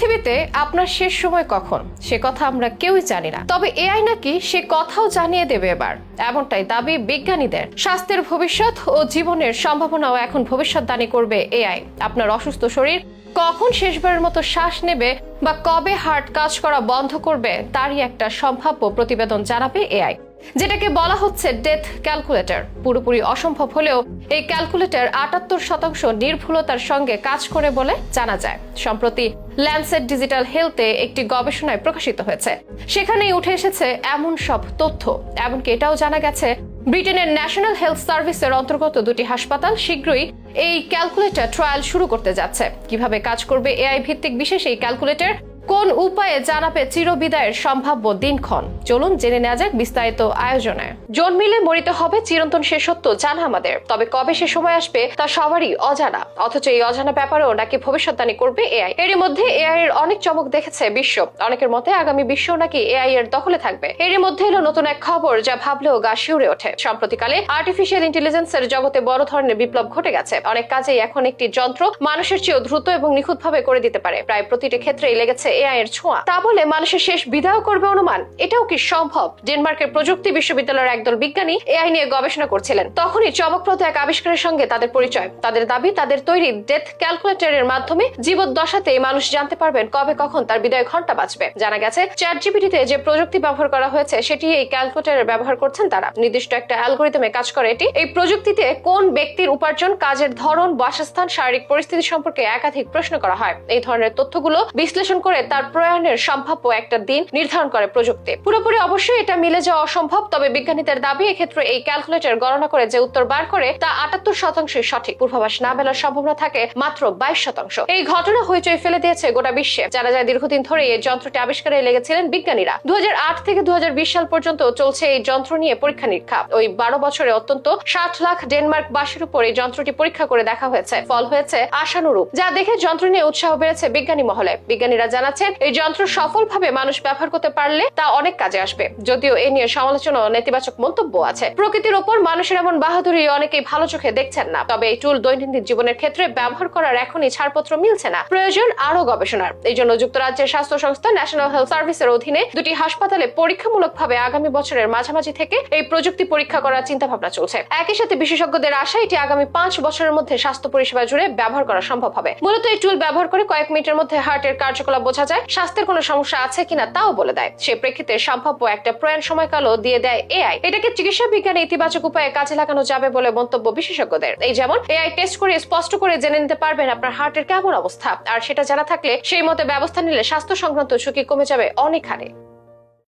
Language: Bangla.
পৃথিবীতে আপনার শেষ সময় কখন? সে কথা আমরা কেউই জানি না। তবে এআই নাকি সে কথাও জানিয়ে দেবে এবার। এমনটাই দাবি বিজ্ঞানীদের। স্বাস্থ্যের ভবিষ্যৎ ও জীবনের সম্ভাবনাও এখন ভবিষ্যৎবাণী করবে এআই। আপনার অসুস্থ শরীর কখন শেষবারের মতো শ্বাস নেবে বা কবে হার্ট কাজ করা বন্ধ করবে, তারই একটা সম্ভাব্য প্রতিবেদন জানাবে এআই। যেটাকে বলা হচ্ছে ডেথ ক্যালকুলেটর পুরোপুরি অসম্ভব হলেও এই ক্যালকুলেটর আটাত্তর শতাংশ নির্ভুলতার সঙ্গে কাজ করে বলে জানা যায়। সম্প্রতি ল্যান্সেট ডিজিটাল হেলথে একটি গবেষণায় প্রকাশিত হয়েছে। সেখানেই উঠে এসেছে এমন সব তথ্য। এমনকি এটাও জানা গেছে, ব্রিটেনের ন্যাশনাল হেলথ সার্ভিসের অন্তর্গত দুটি হাসপাতাল শীঘ্রই এই ক্যালকুলেটর ট্রায়াল শুরু করতে যাচ্ছে। কীভাবে কাজ করবে এআই ভিত্তিক বিশেষ এই ক্যালকুলেটর কোন উপায়ে জানাবে চিরবিদায়ের সম্ভাব্য দিনক্ষণ? চলুন জেনে নেওয়া যাক বিস্তারিত আয়োজনে। জন্মিলে মরিতে হবে চিরন্তন সত্য জানা আমাদের তবে কবে সে সময় আসবে, তা সবারই অজানা। অথচ এই অজানা ব্যাপারেও নাকি ভবিষ্যৎবাণী করবে এআই। এরই মধ্যে এআই এর অনেক চমক দেখেছে বিশ্ব। অনেকের মতে আগামী বিশ্ব নাকি এআই এর দখলে থাকবে। এরই মধ্যে এলো নতুন এক খবর, যা ভাবলেও গা শিউরে ওঠে। সম্প্রতিকালে আর্টিফিশিয়াল ইন্টেলিজেন্সের জগতে বড় ধরনের বিপ্লব ঘটে গেছে। অনেক কাজেই এখন একটি যন্ত্র মানুষের চেয়েও দ্রুত এবং নিখুঁতভাবে করে দিতে পারে। প্রায় প্রতিটি ক্ষেত্রেই লেগেছে এআই এর ছোঁয়া। তা বলে মানুষের শেষ বিদায় করবে অনুমান। এটাও কি সম্ভব? ডেনমার্কের প্রযুক্তি বিশ্ববিদ্যালয়ের একদল বিজ্ঞানী এআই নিয়ে গবেষণা করছিলেন। তখনই চমকপ্রদ এক আবিষ্কারের সঙ্গে তাদের পরিচয়। তাদের দাবি, তাদের তৈরি ডেথ ক্যালকুলেটরের মাধ্যমে জীবদ্দশাতে মানুষ জানতে পারবেন কবে কখন তার বিদায় ঘণ্টা বাজবে। জানা গেছে চ্যাট জিপিটিতে যে প্রযুক্তি ব্যবহার করা হয়েছে, সেটি এই ক্যালকুলেটরের ব্যবহার করছেন তারা। নির্দিষ্ট একটা অ্যালগোরিদমে কাজ করে এটি। এই প্রযুক্তিতে কোন ব্যক্তির উপার্জন, কাজের ধরন, বাসস্থান, শারীরিক পরিস্থিতি সম্পর্কে একাধিক প্রশ্ন করা হয়। এই ধরনের তথ্যগুলো বিশ্লেষণ করে তার প্রয়াণের সম্ভাব্য একটা দিন নির্ধারণ করে প্রযুক্তি। পুরোপুরি অবশ্যই এটা মিলে যাওয়া অসম্ভব, তবে বিজ্ঞানীদের দাবি, এক্ষেত্রে এই ক্যালকুলেটর গণনা করে যে উত্তর বার করে, তা আটাত্তর শতাংশই সঠিক। পূর্বাভাস না মেলার সম্ভাবনা থাকে মাত্র বাইশ শতাংশ। এই ঘটনা হইচই ফেলে দিয়েছে গোটা বিশ্বে। যারা যায় দীর্ঘদিন ধরে এই যন্ত্রটি আবিষ্কারে লেগেছিলেন বিজ্ঞানীরা। দু হাজার আট থেকে দু হাজার বিশ সাল পর্যন্ত চলছে এই যন্ত্র নিয়ে পরীক্ষা নিরীক্ষা। ওই বারো বছরে অত্যন্ত ষাট লাখ ডেনমার্ক বাসীর উপর এই যন্ত্রটি পরীক্ষা করে দেখা হয়েছে। ফল হয়েছে আশানুরূপ, যা দেখে যন্ত্র নিয়ে উৎসাহ বেড়েছে বিজ্ঞানী মহলে। বিজ্ঞানীরা জানাচ্ছেন এই যন্ত্র সফলভাবে মানুষ ব্যবহার করতে পারলে তা অনেক কাজে আসবে। যদিও এ নিয়ে সমালোচনা নেতিবাচক মন্তব্য আছে। প্রকৃতির ওপর মানুষের এমন বাহাদুরি অনেকেই ভালো চোখে দেখছেন না। তবে এই টুল দৈনন্দিন জীবনের ক্ষেত্রে ব্যবহার করার এখনই ছাড়পত্র মিলছে না। প্রয়োজন আরও গবেষণার। এই জন্য যুক্তরাজ্যের স্বাস্থ্য সংস্থা ন্যাশনাল হেলথ সার্ভিসের অধীনে দুটি হাসপাতালে পরীক্ষামূলকভাবে আগামী বছরের মাঝামাঝি থেকে এই প্রযুক্তি পরীক্ষা করার চিন্তা ভাবনা চলছে। একই সাথে বিশেষজ্ঞদের আশা এটি আগামী পাঁচ বছরের মধ্যে স্বাস্থ্য পরিষেবা জুড়ে ব্যবহার করা সম্ভব হবে। মূলত এই টুল ব্যবহার করে কয়েক মিনিটের মধ্যে হার্টের কার্যকলাপ বোঝা যায়, স্বাস্থ্যের কোনো সমস্যা আছে কিনা তাও বলে দেয়। সে প্রেক্ষিতে সম্ভাব্য একটা প্রয়াণ সময়কালও দিয়ে দেয় এআই। এটাকে চিকিৎসা বিজ্ঞানে ইতিবাচক উপায়ে কাজে লাগানো যাবে বলে মন্তব্য বিশেষজ্ঞদের। এই যেমন, এআই টেস্ট করে স্পষ্ট করে জেনে নিতে পারবেন আপনার হার্টের কেমন অবস্থা। আর সেটা জানা থাকলে সেই মতে ব্যবস্থা নিলে স্বাস্থ্য সংক্রান্ত ঝুঁকি কমে যাবে অনেক হারে